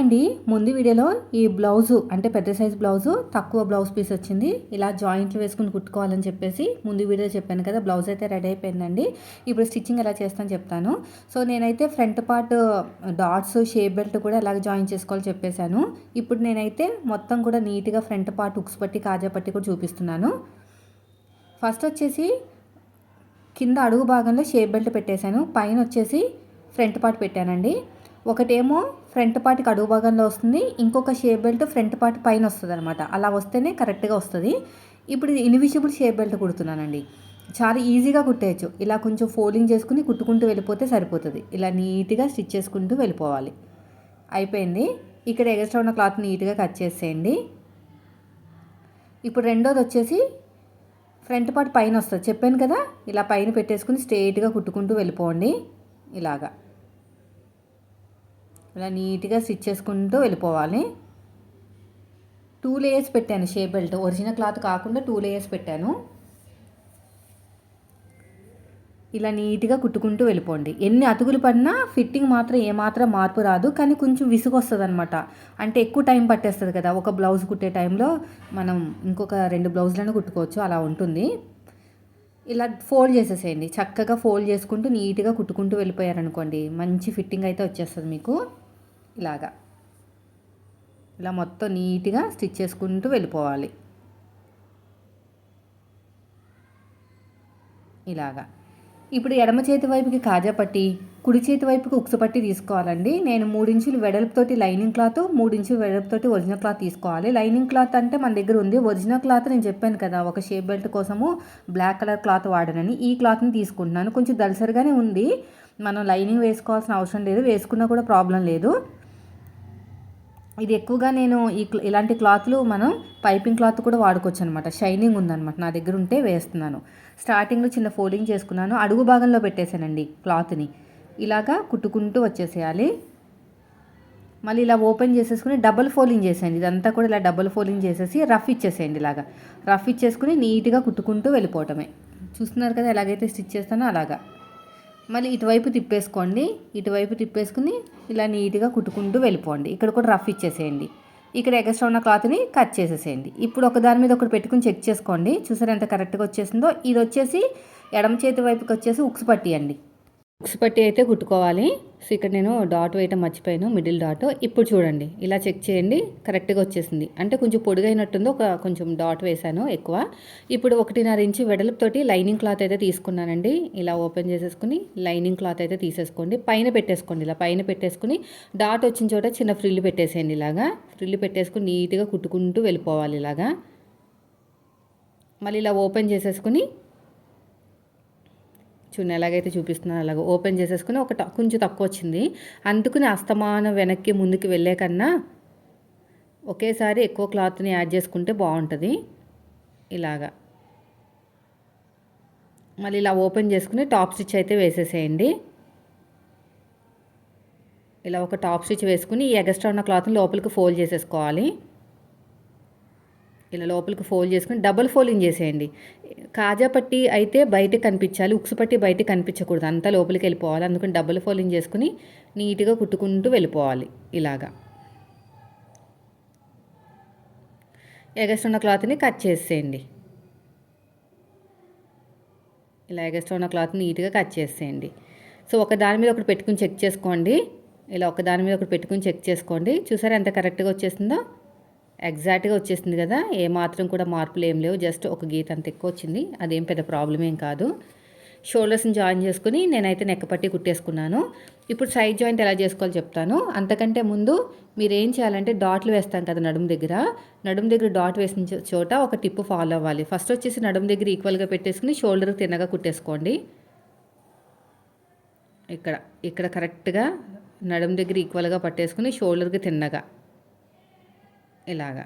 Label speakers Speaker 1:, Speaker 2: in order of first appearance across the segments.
Speaker 1: అండి. ముందు వీడియోలో ఈ బ్లౌజు అంటే పెద్ద సైజ్ బ్లౌజు తక్కువ బ్లౌజ్ పీస్ వచ్చింది. ఇలా జాయింట్లు వేసుకుని కుట్టుకోవాలని చెప్పేసి ముందు వీడియో చెప్పాను కదా బ్లౌజ్ అయితే రెడీ అయిపోయిందండి. ఇప్పుడు స్టిచ్చింగ్ ఎలా చేస్తాను చెప్తాను. సో నేనైతే front part darts shape belt కూడా ఎలాగ జాయిన్ చేసుకోవాలో చెప్పేశాను. ఇప్పుడు నేనైతే మొత్తం కూడా నీట్గా ఫ్రంట్ పార్ట్ ఉక్స్ పట్టి కాజా పట్టి కూడా చూపిస్తున్నాను. ఫస్ట్ వచ్చేసి కింద అడుగు భాగంలో షేప్ బెల్ట్ పెట్టేశాను. పైన వచ్చేసి ఫ్రంట్ పార్ట్ పెట్టానండి. ఒకటేమో ఫ్రంట్ పార్ట్కి అడుగు భాగంలో వస్తుంది ఇంకొక షేప్ బెల్ట్ ఫ్రంట్ పార్ట్ పైన వస్తుంది అనమాట అలా వస్తేనే కరెక్ట్గా వస్తుంది. ఇప్పుడు ఇది ఇన్విజిబుల్ షేప్ బెల్ట్ కుడుతున్నానండి. చాలా ఈజీగా కుట్టేయచ్చు. ఇలా కొంచెం ఫోల్డింగ్ చేసుకుని కుట్టుకుంటూ వెళ్ళిపోతే సరిపోతుంది. ఇలా నీట్గా స్టిచ్ చేసుకుంటూ వెళ్ళిపోవాలి. అయిపోయింది. ఇక్కడ ఎగస్ట్రా ఉన్న క్లాత్ నీట్గా కట్ చేసేయండి. ఇప్పుడు రెండోది వచ్చేసి ఫ్రంట్ పార్ట్ పైన వస్తుంది. చెప్పాను కదా ఇలా పైన పెట్టేసుకుని స్ట్రైట్గా కుట్టుకుంటూ వెళ్ళిపోండి. ఇలాగా. ఇలా నీట్గా స్టిచ్ చేసుకుంటూ వెళ్ళిపోవాలి. టూ లేయర్స్ పెట్టాను షేప్ బెల్ట్. ఒరిజినల్ క్లాత్ కాకుండా టూ లేయర్స్ పెట్టాను. ఇలా నీట్గా కుట్టుకుంటూ వెళ్ళిపోండి. ఎన్ని అతుకులు పడినా ఫిట్టింగ్ మాత్రం ఏమాత్రం మార్పు రాదు. కానీ కొంచెం విసుగు వస్తుంది అనమాట అంటే ఎక్కువ టైం పట్టేస్తుంది కదా. ఒక బ్లౌజ్ కుట్టే టైంలో మనం ఇంకొక రెండు బ్లౌజులను కుట్టుకోవచ్చు. అలా ఉంటుంది. ఇలా ఫోల్డ్ చేసేసేయండి. చక్కగా ఫోల్డ్ చేసుకుంటూ నీట్గా కుట్టుకుంటూ వెళ్ళిపోయారనుకోండి మంచి ఫిట్టింగ్ అయితే వచ్చేస్తుంది మీకు. ఇలాగా. ఇలా మొత్తం నీట్గా స్టిచ్ చేసుకుంటూ వెళ్ళిపోవాలి. ఇలాగా. ఇప్పుడు ఎడమ చేతి వైపుకి కాజా పట్టి కుడి చేతి వైపుకి ఉక్సు పట్టి తీసుకోవాలండి. నేను మూడించులు వెడల్పుతోటి లైనింగ్ క్లాత్ మూడించులు వెడల్పుతోటి ఒరిజినల్ క్లాత్ తీసుకోవాలి. లైనింగ్ క్లాత్ అంటే మన దగ్గర ఉంది. ఒరిజినల్ క్లాత్ నేను చెప్పాను కదా ఒక షేప్ బెల్ట్ కోసము బ్లాక్ కలర్ క్లాత్ వాడనని. ఈ క్లాత్ని తీసుకుంటున్నాను. కొంచెం దలసరిగానే ఉంది. మనం లైనింగ్ వేసుకోవాల్సిన అవసరం లేదు. వేసుకున్నా కూడా ప్రాబ్లం లేదు. ఇది ఎక్కువగా నేను ఈ ఇలాంటి క్లాత్లు మనం పైపింగ్ క్లాత్ కూడా వాడుకోవచ్చు అనమాట షైనింగ్ ఉందనమాట. నా దగ్గర ఉంటే వేస్తున్నాను. స్టార్టింగ్లో చిన్న ఫోల్డింగ్ చేసుకున్నాను. అడుగు భాగంలో పెట్టేశానండి క్లాత్ని. ఇలాగా కుట్టుకుంటూ వచ్చేసేయాలి. మళ్ళీ ఇలా ఓపెన్ చేసేసుకుని డబుల్ ఫోల్డింగ్ చేసేయండి. ఇదంతా కూడా ఇలా డబుల్ ఫోల్డింగ్ చేసేసి రఫ్ ఇచ్చేసేయండి ఇలాగా. రఫ్ ఇచ్చేసుకుని నీట్గా కుట్టుకుంటూ వెళ్ళిపోవటమే. చూస్తున్నారు కదా ఎలాగైతే స్టిచ్ చేస్తానో అలాగా. మళ్ళీ ఇటువైపు తిప్పేసుకోండి. ఇటువైపు తిప్పేసుకుని ఇలా నీట్గా కుట్టుకుంటూ వెళ్ళిపోండి. ఇక్కడ కూడా రఫ్ ఇచ్చేసేయండి. ఇక్కడ ఎగస్ట్రా ఉన్న క్లాత్ని కట్ చేసేసేయండి. ఇప్పుడు ఒక దాని మీద ఒకటి పెట్టుకుని చెక్ చేసుకోండి. చూసారు ఎంత కరెక్ట్గా వచ్చేసిందో? ఇది వచ్చేసి ఎడమ చేతి వైపుకి వచ్చేసి ఉక్స్ పట్టియండి. బుక్స్ పట్టి అయితే కుట్టుకోవాలి. సో ఇక్కడ నేను డాట్ వేయటం మర్చిపోయాను మిడిల్ డాట్. ఇప్పుడు చూడండి ఇలా చెక్ చేయండి కరెక్ట్గా వచ్చేసింది. అంటే కొంచెం పొడుగైనట్టుంది ఒక కొంచెం డాట్ వేశాను ఎక్కువ. ఇప్పుడు ఒకటిన్నర ఇంచు వెడల్పుతోటి లైనింగ్ క్లాత్ అయితే తీసుకున్నానండి. ఇలా ఓపెన్ చేసేసుకుని లైనింగ్ క్లాత్ అయితే తీసేసుకోండి. పైన పెట్టేసుకోండి ఇలా పైన పెట్టేసుకుని డాట్ వచ్చిన చోట చిన్న ఫ్రిల్ పెట్టేసేయండి ఇలాగా. ఫ్రిల్ పెట్టేసుకుని నీట్గా కుట్టుకుంటూ వెళ్ళిపోవాలి ఇలాగా. మళ్ళీ ఇలా ఓపెన్ చేసేసుకుని చూడండి ఎలాగైతే చూపిస్తున్నాను అలాగ ఓపెన్ చేసేసుకుని ఒక కొంచెం తక్కువ వచ్చింది. అందుకుని అస్తమానం వెనక్కి ముందుకు వెళ్ళే కన్నా ఒకేసారి ఎక్కువ క్లాత్ని యాడ్ చేసుకుంటే బాగుంటుంది. ఇలాగా. మళ్ళీ ఇలా ఓపెన్ చేసుకుని టాప్ స్టిచ్ అయితే వేసేసేయండి. ఇలా ఒక టాప్ స్టిచ్ వేసుకుని ఈ ఎగస్ట్రా ఉన్న క్లాత్ని లోపలికి ఫోల్డ్ చేసేసుకోవాలి. ఇలా లోపలికి ఫోల్డ్ చేసుకుని డబుల్ ఫోల్డింగ్ చేసేయండి. కాజా పట్టి అయితే బయట కనిపించాలి ఉక్సు పట్టి బయట కనిపించకూడదు. అంతా లోపలికి వెళ్ళిపోవాలి. అందుకని డబుల్ ఫోల్డింగ్ చేసుకుని నీట్గా కుట్టుకుంటూ వెళ్ళిపోవాలి ఇలాగా. ఎగస్ట్రా క్లాత్ని కట్ చేసేయండి. ఇలా ఎగస్ట్రా ఉన్న క్లాత్ నీట్గా కట్ చేసేయండి. సో ఒక దాని మీద ఒకటి పెట్టుకుని చెక్ చేసుకోండి. ఇలా ఒక దాని మీద ఒకటి పెట్టుకుని చెక్ చేసుకోండి. చూసారా ఎంత కరెక్ట్గా వచ్చేసిందో? ఎగ్జాక్ట్గా వచ్చేసింది కదా. ఏ మాత్రం కూడా మార్పులు ఏం లేవు. జస్ట్ ఒక గీత అంత ఎక్కువ వచ్చింది. అదేం పెద్ద ప్రాబ్లం ఏం కాదు. షోల్డర్స్ని జాయిన్ చేసుకుని నేనైతే నెక్క పట్టి కుట్టేసుకున్నాను. ఇప్పుడు సైడ్ జాయింట్ ఎలా చేసుకోవాలో చెప్తాను. అంతకంటే ముందు మీరు ఏం చేయాలంటే డాట్లు వేస్తాం కదా నడుము దగ్గర. నడుము దగ్గర డాట్ వేసిన చోట ఒక టిప్ ఫాలో అవ్వాలి. ఫస్ట్ వచ్చేసి నడుము దగ్గర ఈక్వల్గా పెట్టేసుకుని షోల్డర్ తిన్నగా కుట్టేసుకోండి. ఇక్కడ ఇక్కడ కరెక్ట్గా నడుము దగ్గర ఈక్వల్గా పట్టేసుకుని షోల్డర్కి తిన్నగా. ఇలాగా.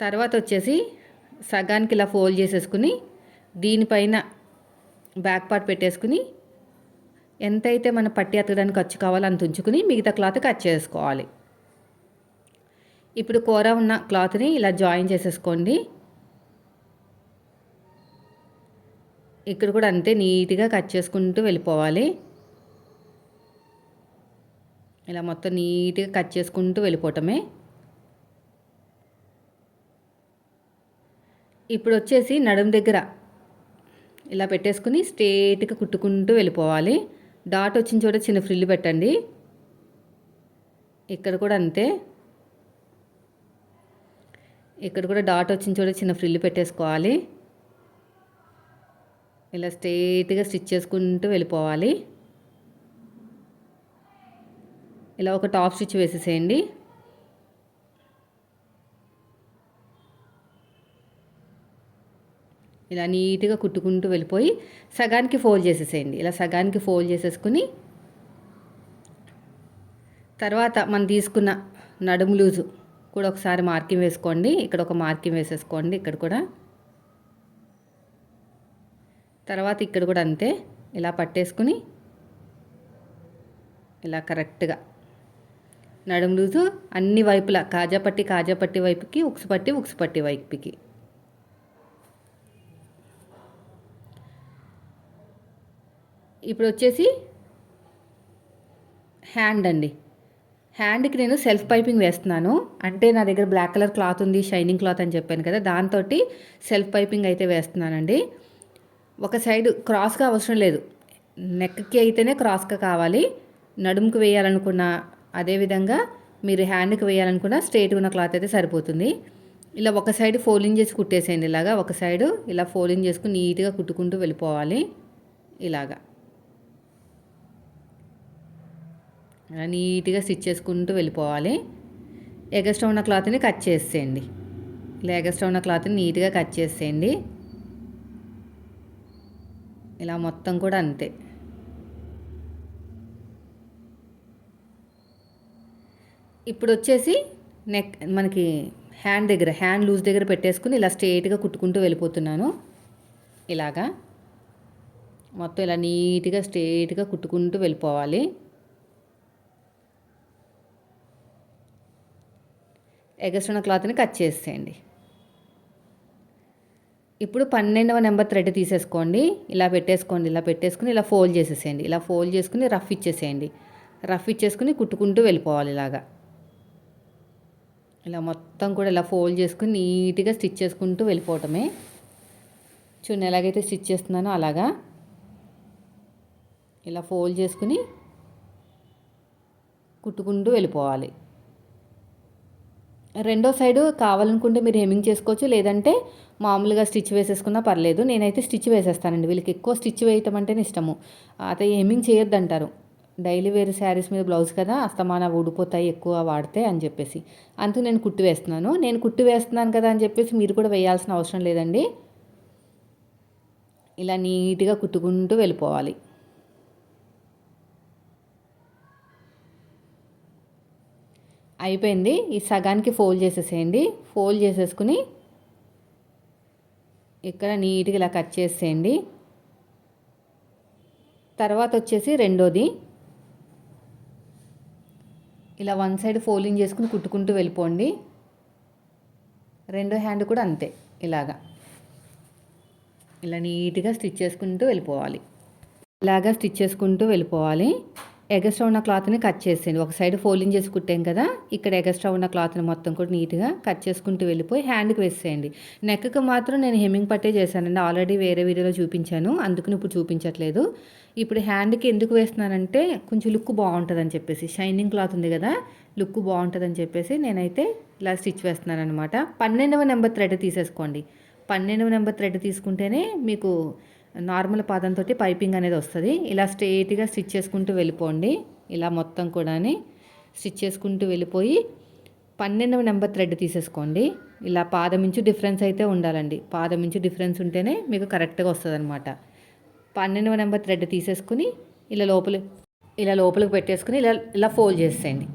Speaker 1: తర్వాత వచ్చేసి సగానికి ఇలా ఫోల్డ్ చేసేసుకుని దీనిపైన బ్యాక్ పార్ట్ పెట్టేసుకుని ఎంతైతే మన పట్టి ఎత్తడానికి ఖర్చు కావాలో అంత ఉంచుకుని మిగతా క్లాత్ కట్ చేసుకోవాలి. ఇప్పుడు కూర ఉన్న క్లాత్ని ఇలా జాయిన్ చేసేసుకోండి. ఇక్కడ కూడా అంతే నీట్గా కట్ చేసుకుంటూ వెళ్ళిపోవాలి. ఇలా మొత్తం నీట్గా కట్ చేసుకుంటూ వెళ్ళిపోవటమే. ఇప్పుడు వచ్చేసి నడుం దగ్గర ఇలా పెట్టేసుకుని స్ట్రేట్గా కుట్టుకుంటూ వెళ్ళిపోవాలి. డాట్ వచ్చిన చోట చిన్న ఫ్రిల్లు పెట్టండి. ఇక్కడ కూడా అంతే. ఇక్కడ కూడా డాట్ వచ్చిన చోట చిన్న ఫ్రిల్లు పెట్టేసుకోవాలి. ఇలా స్ట్రేట్గా స్టిచ్ చేసుకుంటూ వెళ్ళిపోవాలి. ఇలా ఒక టాప్ స్టిచ్ వేసేసేయండి. ఇలా నీట్గా కుట్టుకుంటూ వెళ్ళిపోయి సగానికి ఫోల్డ్ చేసేసేయండి. ఇలా సగానికి ఫోల్డ్ చేసేసుకుని తర్వాత మనం తీసుకున్న నడుము లూజు కూడా ఒకసారి మార్కింగ్ వేసుకోండి. ఇక్కడ ఒక మార్కింగ్ వేసేసుకోండి. ఇక్కడ కూడా. తర్వాత ఇక్కడ కూడా అంతే. ఇలా పట్టేసుకుని ఇలా కరెక్ట్గా నడుము లూజు అన్ని వైపులా కాజాపట్టి కాజాపట్టి వైపుకి ఉక్సుపట్టి ఉక్సుపట్టి వైపుకి. ఇప్పుడు వచ్చేసి హ్యాండ్ అండి. హ్యాండ్కి నేను సెల్ఫ్ పైపింగ్ వేస్తున్నాను. అంటే నా దగ్గర బ్లాక్ కలర్ క్లాత్ ఉంది షైనింగ్ క్లాత్ అని చెప్పాను కదా దాంతో సెల్ఫ్ పైపింగ్ అయితే వేస్తున్నానండి. ఒక సైడ్ క్రాస్గా అవసరం లేదు. నెక్కి అయితేనే క్రాస్గా కావాలి. నడుముకు వేయాలనుకున్న అదేవిధంగా మీరు హ్యాండ్కి వేయాలనుకున్న స్ట్రైట్గా ఉన్న క్లాత్ అయితే సరిపోతుంది. ఇలా ఒక సైడ్ ఫోల్డింగ్ చేసి కుట్టేసేయండి ఇలాగా. ఒక సైడ్ ఇలా ఫోల్డింగ్ చేసుకుని నీట్గా కుట్టుకుంటూ వెళ్ళిపోవాలి. ఇలాగా. అలా నీట్గా స్టిచ్ చేసుకుంటూ వెళ్ళిపోవాలి. ఎగస్ట్రా ఉన్న క్లాత్ని కట్ చేసేయండి. ఇలా ఎగస్ట్రా ఉన్న క్లాత్ని నీట్గా కట్ చేసేయండి. ఇలా మొత్తం కూడా అంతే. ఇప్పుడు వచ్చేసి నెక్ మనకి హ్యాండ్ దగ్గర హ్యాండ్ లూజ్ దగ్గర పెట్టేసుకుని ఇలా స్ట్రేట్గా కుట్టుకుంటూ వెళ్ళిపోతున్నాను. ఇలాగా. మొత్తం ఇలా నీట్గా స్ట్రేట్గా కుట్టుకుంటూ వెళ్ళిపోవాలి. ఎగస్ట్రన క్లాత్ని కట్ చేసేయండి. ఇప్పుడు పన్నెండవ నెంబర్ థ్రెడ్ తీసేసుకోండి. ఇలా పెట్టేసుకోండి ఇలా పెట్టేసుకుని ఇలా ఫోల్డ్ చేసేసేయండి. ఇలా ఫోల్డ్ చేసుకుని రఫ్ ఇచ్చేసేయండి. రఫ్ ఇచ్చేసుకుని కుట్టుకుంటూ వెళ్ళిపోవాలి ఇలాగా. ఇలా మొత్తం కూడా ఇలా ఫోల్డ్ చేసుకుని నీట్గా స్టిచ్ చేసుకుంటూ వెళ్ళిపోవటమే. చూడండి ఎలాగైతే స్టిచ్ చేస్తున్నానో అలాగా. ఇలా ఫోల్డ్ చేసుకుని కుట్టుకుంటూ వెళ్ళిపోవాలి. రెండో సైడు కావాలనుకుంటే మీరు హెమ్మింగ్ చేసుకోవచ్చు లేదంటే మామూలుగా స్టిచ్ వేసేసుకున్నా పర్లేదు. నేనైతే స్టిచ్ వేసేస్తానండి. వీళ్ళకి ఎక్కువ స్టిచ్ వేయటం అంటేనే ఇష్టము. అయితే హెమ్మింగ్ చేయొద్దంటారు. డైలీ వేర్ శారీస్ మీద బ్లౌజ్ కదా అస్తమాన ఊడిపోతాయి ఎక్కువ వాడితే అని చెప్పేసి. అంతూ నేను కుట్టి వేస్తున్నాను. నేను కుట్టి వేస్తున్నాను కదా అని చెప్పేసి మీరు కూడా వేయాల్సిన అవసరం లేదండి. ఇలా నీట్గా కుట్టుకుంటూ వెళ్ళిపోవాలి. అయిపోయింది. ఈ సగానికి ఫోల్డ్ చేసేసేయండి. ఫోల్డ్ చేసేసుకుని ఇక్కడ నీట్గా ఇలా కట్ చేసేయండి. తర్వాత వచ్చేసి రెండోది. ఇలా వన్ సైడ్ ఫోల్డింగ్ చేసుకుని కుట్టుకుంటూ వెళ్ళిపోండి. రెండో హ్యాండ్ కూడా అంతే ఇలాగా. ఇలా నీట్గా స్టిచ్ చేసుకుంటూ వెళ్ళిపోవాలి. ఇలాగా స్టిచ్ చేసుకుంటూ వెళ్ళిపోవాలి. ఎగస్ట్రా ఉన్న క్లాత్ని కట్ చేసేయండి. ఒక సైడ్ ఫోల్డింగ్ చేసి కుట్టాం కదా ఇక్కడ ఎగస్ట్రా ఉన్న క్లాత్ని మొత్తం కూడా నీట్గా కట్ చేసుకుంటూ వెళ్ళిపోయి హ్యాండ్కి వేసేయండి. నెక్కి మాత్రం నేను హెమ్మింగ్ పట్టే చేశానండి. ఆల్రెడీ వేరే వీడియోలో చూపించాను అందుకని ఇప్పుడు చూపించట్లేదు. ఇప్పుడు హ్యాండ్కి ఎందుకు వేస్తున్నానంటే కొంచెం లుక్ బాగుంటుందని చెప్పేసి షైనింగ్ క్లాత్ ఉంది కదా లుక్ బాగుంటుందని చెప్పేసి నేనైతే ఇలా స్టిచ్ వేస్తున్నాను అనమాట పన్నెండవ నెంబర్ థ్రెడ్ తీసేసుకోండి. పన్నెండవ నెంబర్ థ్రెడ్ తీసుకుంటేనే మీకు నార్మల్ పాదంతో పైపింగ్ అనేది వస్తుంది. ఇలా స్ట్రేట్గా స్టిచ్ చేసుకుంటూ వెళ్ళిపోండి. ఇలా మొత్తం కూడా స్టిచ్ చేసుకుంటూ వెళ్ళిపోయి పన్నెండవ నెంబర్ థ్రెడ్ తీసేసుకోండి. ఇలా పాదం ఇంచు డిఫరెన్స్ అయితే ఉండాలండి. పాదం ఇంచు డిఫరెన్స్ ఉంటేనే మీకు కరెక్ట్గా వస్తుంది అనమాట పన్నెండవ నెంబర్ థ్రెడ్ తీసేసుకుని ఇలా లోపల ఇలా లోపలికి పెట్టేసుకుని ఇలా ఇలా ఫోల్డ్ చేసేయండి.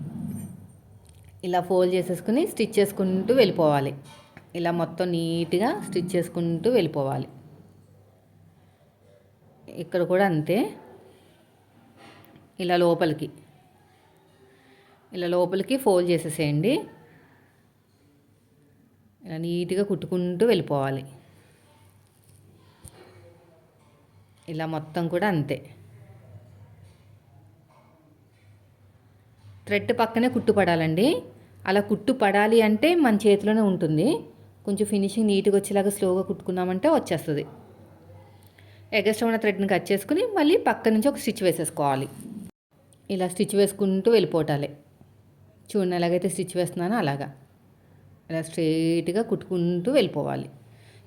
Speaker 1: ఇలా ఫోల్డ్ చేసేసుకుని స్టిచ్ చేసుకుంటూ వెళ్ళిపోవాలి. ఇలా మొత్తం నీట్గా స్టిచ్ చేసుకుంటూ వెళ్ళిపోవాలి. ఇక్కడ కూడా అంతే. ఇలా లోపలికి. ఇలా లోపలికి ఫోల్డ్ చేసేసేయండి. ఇలా నీట్గా కుట్టుకుంటూ వెళ్ళిపోవాలి. ఇలా మొత్తం కూడా అంతే. థ్రెడ్ పక్కనే కుట్టు పడాలండి. అలా కుట్టు పడాలి అంటే మన చేతిలోనే ఉంటుంది. కొంచెం ఫినిషింగ్ నీట్గా వచ్చేలాగా స్లోగా కుట్టుకున్నామంటే వచ్చేస్తుంది. ఎగస్ట్రా ఉన్న థ్రెడ్ని కట్ చేసుకుని మళ్ళీ పక్క నుంచి ఒక స్టిచ్ వేసేసుకోవాలి. ఇలా స్టిచ్ వేసుకుంటూ వెళ్ళిపోవటాలి. చూడండి ఎలాగైతే స్టిచ్ వేస్తున్నానో అలాగా. ఇలా స్ట్రైట్గా కుట్టుకుంటూ వెళ్ళిపోవాలి.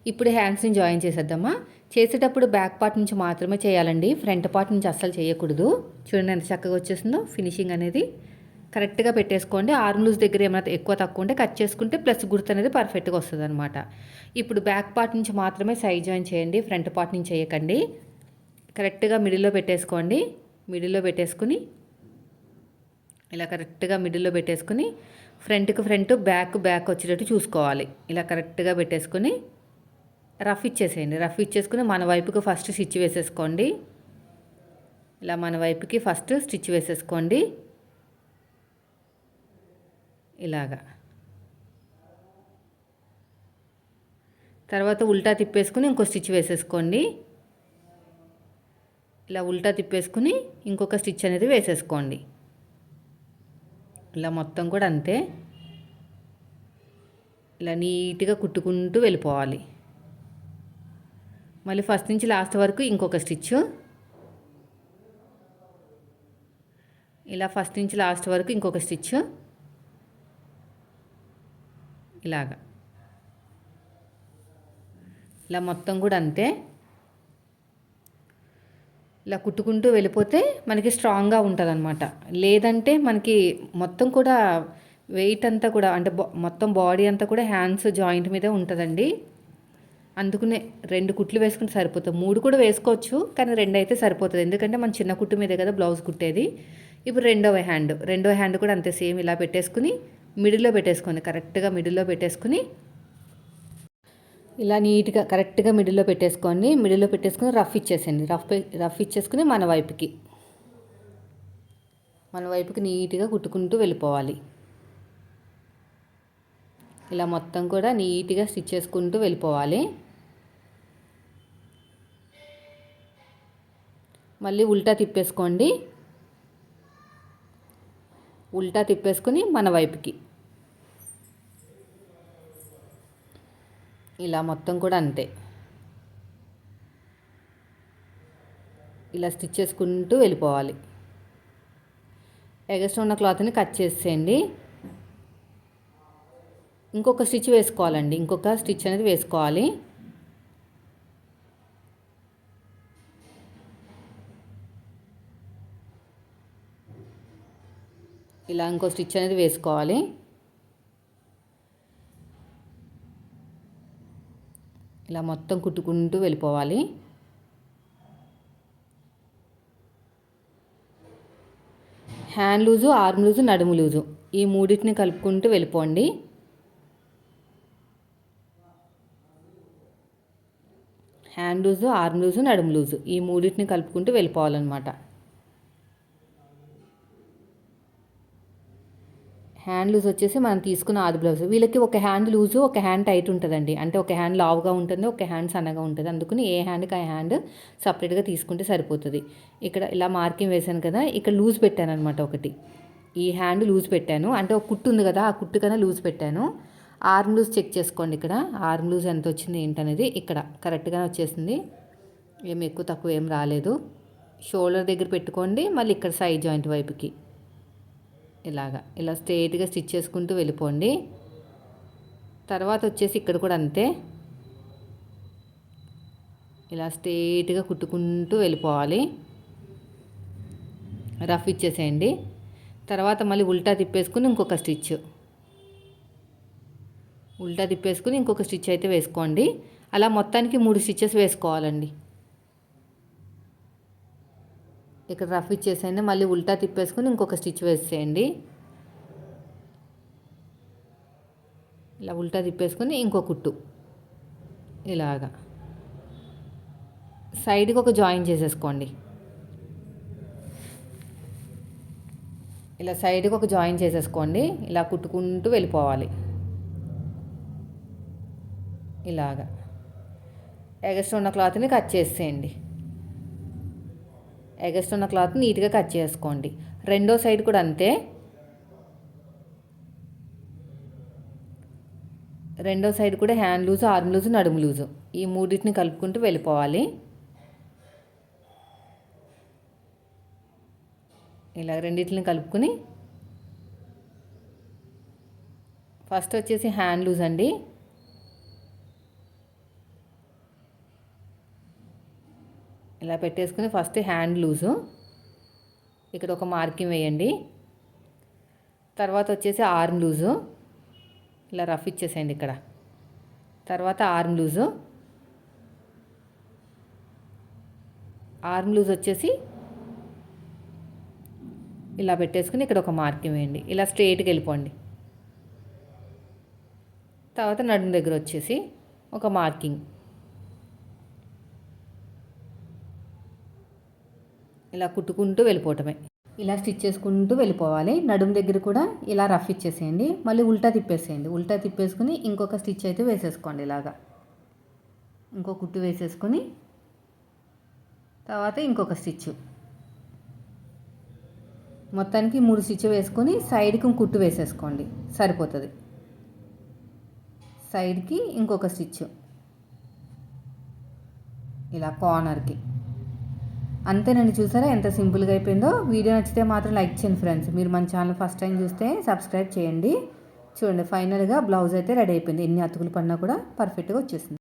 Speaker 1: ఇప్పుడు హ్యాండ్స్ని జాయిన్ చేసేద్దామా? చేసేటప్పుడు బ్యాక్ పార్ట్ నుంచి మాత్రమే చేయాలండి. ఫ్రంట్ పార్ట్ నుంచి అస్సలు చేయకూడదు. చూడండి ఎంత చక్కగా వచ్చేసిందో ఫినిషింగ్ అనేది. కరెక్ట్గా పెట్టేసుకోండి. ఆర్మ్లూస్ దగ్గర ఏమైనా ఎక్కువ తక్కువ ఉంటే కట్ చేసుకుంటే ప్లస్ గుర్తు అనేది పర్ఫెక్ట్గా వస్తుంది అనమాట ఇప్పుడు బ్యాక్ పార్ట్ నుంచి మాత్రమే సైడ్ జాయిన్ చేయండి. ఫ్రంట్ పార్ట్ నుంచి చేయకండి. కరెక్ట్గా మిడిల్లో పెట్టేసుకోండి. మిడిల్లో పెట్టేసుకుని ఇలా కరెక్ట్గా మిడిల్లో పెట్టేసుకుని ఫ్రంట్కి ఫ్రంట్ బ్యాక్ బ్యాక్ వచ్చేటట్టు చూసుకోవాలి. ఇలా కరెక్ట్గా పెట్టేసుకొని రఫ్ ఇచ్చేసేయండి. రఫ్ ఇచ్చేసుకుని మన వైపుకి ఫస్ట్ స్టిచ్ వేసేసుకోండి. ఇలా మన వైపుకి ఫస్ట్ స్టిచ్ వేసేసుకోండి. ఇలాగా. తర్వాత ఉల్టా తిప్పేసుకుని ఇంకో స్టిచ్ వేసేసుకోండి. ఇలా ఉల్టా తిప్పేసుకుని ఇంకొక స్టిచ్ అనేది వేసేసుకోండి. ఇలా మొత్తం కూడా అంతే. ఇలా నీట్గా కుట్టుకుంటూ వెళ్ళిపోవాలి. మళ్ళీ ఫస్ట్ నుంచి లాస్ట్ వరకు ఇంకొక స్టిచ్. ఇలా ఫస్ట్ నుంచి లాస్ట్ వరకు ఇంకొక స్టిచ్. ఇలాగా. ఇలా మొత్తం కూడా అంతే. ఇలా కుట్టుకుంటూ వెళ్ళిపోతే మనకి స్ట్రాంగ్గా ఉంటుంది అనమాట లేదంటే మనకి మొత్తం కూడా వెయిట్ అంతా కూడా అంటే మొత్తం బాడీ అంతా కూడా హ్యాండ్స్ జాయింట్ మీదే ఉంటుందండి. అందుకునే రెండు కుట్లు వేసుకుంటే సరిపోతుంది. మూడు కూడా వేసుకోవచ్చు కానీ రెండు అయితే సరిపోతుంది. ఎందుకంటే మన చిన్న కుట్టు మీదే కదా బ్లౌజ్ కుట్టేది. ఇప్పుడు రెండవ హ్యాండ్ రెండవ హ్యాండ్ కూడా అంతే సేమ్ ఇలా పెట్టేసుకుని మిడిల్లో పెట్టేసుకోండి కరెక్ట్గా మిడిల్లో పెట్టేసుకుని ఇలా నీట్గా కరెక్ట్గా మిడిల్లో పెట్టేసుకోండి మిడిల్లో పెట్టేసుకుని రఫ్ ఇచ్చేసేయండి. రఫ్ రఫ్ ఇచ్చేసుకుని మన వైపుకి మన వైపుకి నీట్గా కుట్టుకుంటూ వెళ్ళిపోవాలి. ఇలా మొత్తం కూడా నీట్గా స్టిచ్ చేసుకుంటూ వెళ్ళిపోవాలి. మళ్ళీ ఉల్టా తిప్పేసుకోండి. ఉల్టా తిప్పేసుకుని మన వైపుకి. ఇలా మొత్తం కూడా అంతే. ఇలా స్టిచ్ చేసుకుంటూ వెళ్ళిపోవాలి. ఎగస్ట్రా ఉన్న క్లాత్ని కట్ చేసేయండి. ఇంకొక స్టిచ్ వేసుకోవాలండి. ఇంకొక స్టిచ్ అనేది వేసుకోవాలి. ఇలా ఇంకో స్టిచ్ అనేది వేసుకోవాలి. ఇలా మొత్తం కుట్టుకుంటూ వెళ్ళిపోవాలి. హ్యాండ్ లూజు ఆర్మ్ లూజు నడుము లూజు ఈ మూడింటిని కలుపుకుంటూ వెళ్ళిపోండి. హ్యాండ్ లూజు ఆర్మ్ లూజు నడుము లూజు ఈ మూడింటిని కలుపుకుంటూ వెళ్ళిపోవాలన్నమాట. హ్యాండ్ లూజ్ వచ్చేసి మనం తీసుకున్న ఆది బ్లౌజ్ వీళ్ళకి ఒక హ్యాండ్ లూజు ఒక హ్యాండ్ టైట్ ఉంటుందండి. అంటే ఒక హ్యాండ్ లావుగా ఉంటుంది ఒక హ్యాండ్ సన్నగా ఉంటుంది. అందుకని ఏ హ్యాండ్కి ఆ హ్యాండ్ సపరేట్గా తీసుకుంటే సరిపోతుంది. ఇక్కడ ఇలా మార్కింగ్ వేశాను కదా ఇక్కడ లూజ్ పెట్టాను అనమాట ఒకటి. ఈ హ్యాండ్ లూజ్ పెట్టాను. అంటే ఒక కుట్టు ఉంది కదా ఆ కుట్టు కన్నా లూజ్ పెట్టాను. ఆర్మ్ లూజ్ చెక్ చేసుకోండి ఇక్కడ. ఆర్మ్ లూజ్ ఎంత వచ్చింది ఏంటనేది ఇక్కడ. కరెక్ట్గానే వచ్చేసింది. ఏం ఎక్కువ తక్కువ ఏం రాలేదు. షోల్డర్ దగ్గర పెట్టుకోండి. మళ్ళీ ఇక్కడ సైడ్ జాయింట్ వైపుకి. ఇలాగా. ఇలా స్ట్రేట్గా స్టిచ్ చేసుకుంటూ వెళ్ళిపోండి. తర్వాత వచ్చేసి ఇక్కడ కూడా అంతే. ఇలా స్ట్రేట్గా కుట్టుకుంటూ వెళ్ళిపోవాలి. రఫ్ ఇచ్చేసేయండి. తర్వాత మళ్ళీ ఉల్టా తిప్పేసుకుని ఇంకొక స్టిచ్. ఉల్టా తిప్పేసుకుని ఇంకొక స్టిచ్ అయితే వేసుకోండి. అలా మొత్తానికి మూడు స్టిచ్చెస్ వేసుకోవాలండి. ఇక్కడ రఫ్ ఇచ్చేసేయండి మళ్ళీ ఉల్టా తిప్పేసుకుని ఇంకొక స్టిచ్ వేసేయండి. ఇలా ఉల్టా తిప్పేసుకొని ఇంకో కుట్టు. ఇలాగా. సైడ్కి ఒక జాయిన్ చేసేసుకోండి. ఇలా సైడ్కి ఒక జాయిన్ చేసేసుకోండి ఇలా కుట్టుకుంటూ వెళ్ళిపోవాలి. ఇలాగా. ఎగస్ట్ ఉన్న క్లాత్ని కట్ చేసేయండి. ఎగస్తున్న క్లాత్ నీట్గా కట్ చేసుకోండి. రెండో సైడ్ కూడా అంతే. రెండో సైడ్ కూడా హ్యాండ్ లూజు ఆర్మ్ లూజు నడుము లూజు. ఈ మూడింటిని కలుపుకుంటూ వెళ్ళిపోవాలి. ఇలా రెండింటిని కలుపుకుని ఫస్ట్ వచ్చేసి హ్యాండ్ లూజ్ అండి ఇలా పెట్టేసుకుని ఫస్ట్ హ్యాండ్ లూజు. ఇక్కడ ఒక మార్కింగ్ వేయండి. తర్వాత వచ్చేసి ఆర్మ్ లూజు. ఇలా రఫ్ ఇచ్చేసేయండి ఇక్కడ. తర్వాత ఆర్మ్ లూజు. ఆర్మ్ లూజ్ వచ్చేసి ఇలా పెట్టేసుకుని ఇక్కడ ఒక మార్కింగ్ వేయండి. ఇలా స్ట్రైట్కి వెళ్ళిపోండి. తర్వాత నడుము దగ్గర వచ్చేసి ఒక మార్కింగ్. ఇలా కుట్టుకుంటూ వెళ్ళిపోవటమే. ఇలా స్టిచ్ చేసుకుంటూ వెళ్ళిపోవాలి. నడుము దగ్గర కూడా ఇలా రఫ్ ఇచ్చేసేయండి. మళ్ళీ ఉల్టా తిప్పేసేయండి. ఉల్టా తిప్పేసుకుని ఇంకొక స్టిచ్ అయితే వేసేసుకోండి ఇలాగా. ఇంకో కుట్టు వేసేసుకొని తర్వాత ఇంకొక స్టిచ్. మొత్తానికి మూడు స్టిచ్ వేసుకొని సైడ్కి కుట్టు వేసేసుకోండి. సరిపోతుంది. సైడ్కి ఇంకొక స్టిచ్. ఇలా కార్నర్కి. అంతేనండి చూసారా? ఎంత సింపుల్గా అయిపోయిందో. వీడియో నచ్చితే మాత్రం లైక్ చేయండి ఫ్రెండ్స్. మీరు మన ఛానల్ ఫస్ట్ టైం చూస్తే సబ్స్క్రైబ్ చేయండి. చూడండి ఫైనల్గా బ్లౌజ్ అయితే రెడీ అయిపోయింది. ఎన్ని అతుకులు పడినా కూడా పర్ఫెక్ట్గా వచ్చేసింది.